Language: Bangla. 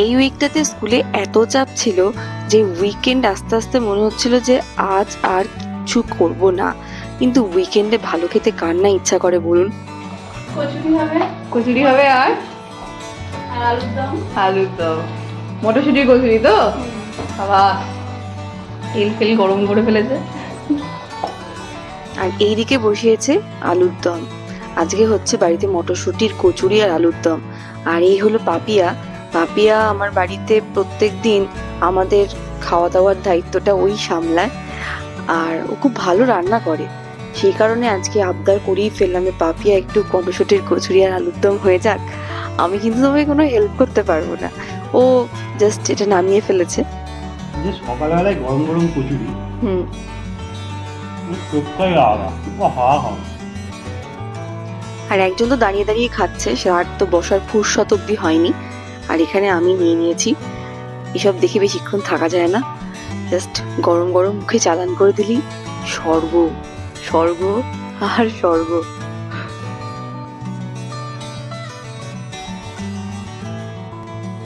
এই উইকটাতে স্কুলে এত চাপ ছিল যে উইকেন্ড আস্তে আস্তে মনে হচ্ছিল যে আজ আর কিছু করব না। কিন্তু উইকেন্ডে ভালো খেতে কার না ইচ্ছা করে বলুন? কচুরি হবে? কচুরি হবে আর? আর আলুর দম? আলুর দম। মটরশুটির কচুরি তো? বাবা তেল ফেল গরম করে ফেলেছে। আর এইদিকে বসিয়েছে আলুর দম। আজকে হচ্ছে বাড়িতে মটরশুঁটির কচুরি আর আলুর দম। আর এই হলো পাপিয়া। পাপিয়া আমার বাড়িতে প্রত্যেক দিন আমাদের খাওয়া দাওয়ার দায়িত্বটা ওই সামলায় আর ও খুব ভালো রান্না করে। সেই কারণে আজকে আবদার করেই ফেললাম পাপিয়া একটু মটরশুঁটির কচুরি আর আলুর দম হয়ে যাক। আমি কিন্তু তোমাকে কোনো হেল্প করতে পারব না। ও জাস্ট এটা নামিয়ে ফেলেছে। সকালবেলায় গরম গরম কচুরি। হুম। আর একজন তো দাঁড়িয়ে দাঁড়িয়ে খাচ্ছে সে আর তো বসার ফুরসত অব্দি হয়নি। আর এখানে আমি নিয়ে নিয়েছি। এসব দেখে বেশিক্ষণ থাকা যায় না। জাস্ট গরম গরম মুখে চালান করে দিলি। স্বর্গ স্বর্গ আর স্বর্গ।